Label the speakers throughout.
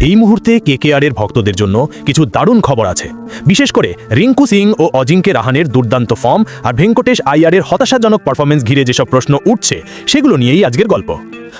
Speaker 1: এই মুহূর্তে কেকেআরের ভক্তদের জন্য কিছু দারুণ খবর আছে। বিশেষ করে রিঙ্কু সিং ও অজিঙ্কে রাহানের দুর্দান্ত ফর্ম আর ভেঙ্কটেশ আইয়ারের হতাশাজনক পারফরমেন্স ঘিরে যেসব প্রশ্ন উঠছে, সেগুলো নিয়েই আজকের গল্প।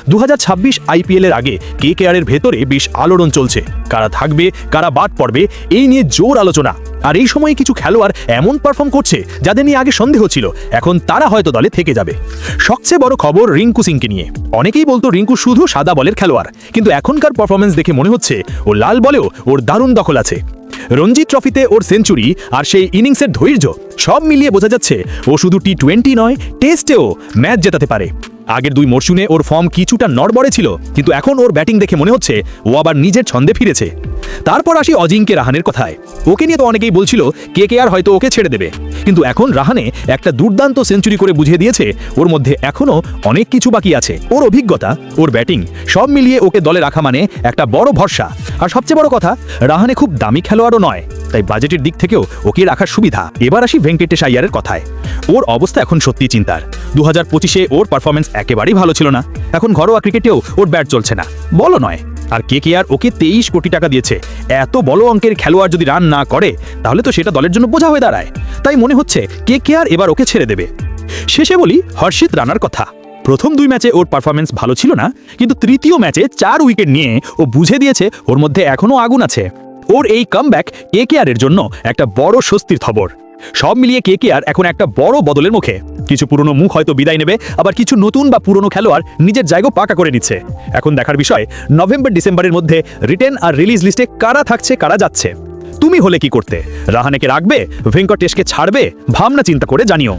Speaker 1: দু হাজার ছাব্বিশ আইপিএল এর আগে কেকেআরের ভেতরে বেশ আলোড়ন চলছে। কারা থাকবে, কারা বাদ পড়বে, এই নিয়ে জোর আলোচনা। আর এই সময়ে কিছু খেলোয়াড় এমন পারফর্ম করছে যাদের নিয়ে আগে সন্দেহ ছিল। এখন তারা হয়তো দলে থেকে যাবে। সবচেয়ে বড় খবর রিঙ্কু সিংকে নিয়ে। অনেকেই বলতো রিঙ্কু শুধু সাদা বলের খেলোয়াড়। কিন্তু এখনকার পারফরমেন্স দেখে মনে হচ্ছে ও লাল বলেও ওর দারুণ দখল আছে। রঞ্জি ট্রফিতে ওর সেঞ্চুরি আর সেই ইনিংসের ধৈর্য সব মিলিয়ে বোঝা যাচ্ছে ও শুধু টি টোয়েন্টি নয় টেস্টেও ম্যাচ জেতাতে পারে। আগের দুই মরশুমে ওর ফর্ম কিছুটা নড়বড়ে ছিল, কিন্তু এখন ওর ব্যাটিং দেখে মনে হচ্ছে ও আবার নিজের ছন্দে ফিরেছে। তারপর আসি অজিঙ্কে রাহানের কথায়। ওকে নিয়ে তো অনেকেই বলছিল, কে কে আর হয়তো ওকে ছেড়ে দেবে। কিন্তু এখন রাহানে একটা দুর্দান্ত সেঞ্চুরি করে বুঝিয়ে দিয়েছে, ওর মধ্যে এখনও অনেক কিছু বাকি আছে। ওর অভিজ্ঞতা, ওর ব্যাটিং, সব মিলিয়ে ওকে দলে রাখা মানে একটা বড় ভরসা। আর সবচেয়ে বড় কথা, রাহানে খুব দামি খেলোয়াড়ও নয়, তাই বাজেটের দিক থেকেও ওকে রাখার সুবিধা। এবার আসি ভেঙ্কটেশ আইয়ারের কথায়। ওর অবস্থা এখন সত্যি চিন্তার। দু হাজার পঁচিশে ওর পারফরমেন্স একেবারেই ভালো ছিল না। এখন ঘরোয়া ক্রিকেটেও ওর ব্যাট চলছে না। বলো নয়। আর কে কে আর ওকে তেইশ কোটি টাকা দিয়েছে। এত বড় অঙ্কের খেলোয়াড় যদি রান না করে, তাহলে তো সেটা দলের জন্য বোঝা হয়ে দাঁড়ায়। তাই মনে হচ্ছে কে কে আর এবার ওকে ছেড়ে দেবে। শেষে বলি হর্ষিত রানার কথা। প্রথম দুই ম্যাচে ওর পারফরমেন্স ভালো ছিল না, কিন্তু তৃতীয় ম্যাচে চার উইকেট নিয়ে ও বুঝে দিয়েছে ওর মধ্যে এখনও আগুন আছে। ওর এই কামব্যাক কে কে এর জন্য একটা বড় স্বস্তির খবর। সব মিলিয়ে কে কে আর এখন একটা বড় বদলের মুখে? কিছু পুরনো মুখ হয়তো বিদায় নেবে, আবার কিছু নতুন বা পুরনো খেলোয়াড় নিজের জায়গা পাকা করে নিচ্ছে। এখন দেখার বিষয়, নভেম্বর ডিসেম্বরের মধ্যে রিটেন আর রিলিজ লিস্টে কারা থাকছে, কারা যাচ্ছে? তুমি হলে কি করতে? রাহানেকে রাখবে? ভেঙ্কটেশকে ছাড়বে? ভাবনা চিন্তা করে জানিও।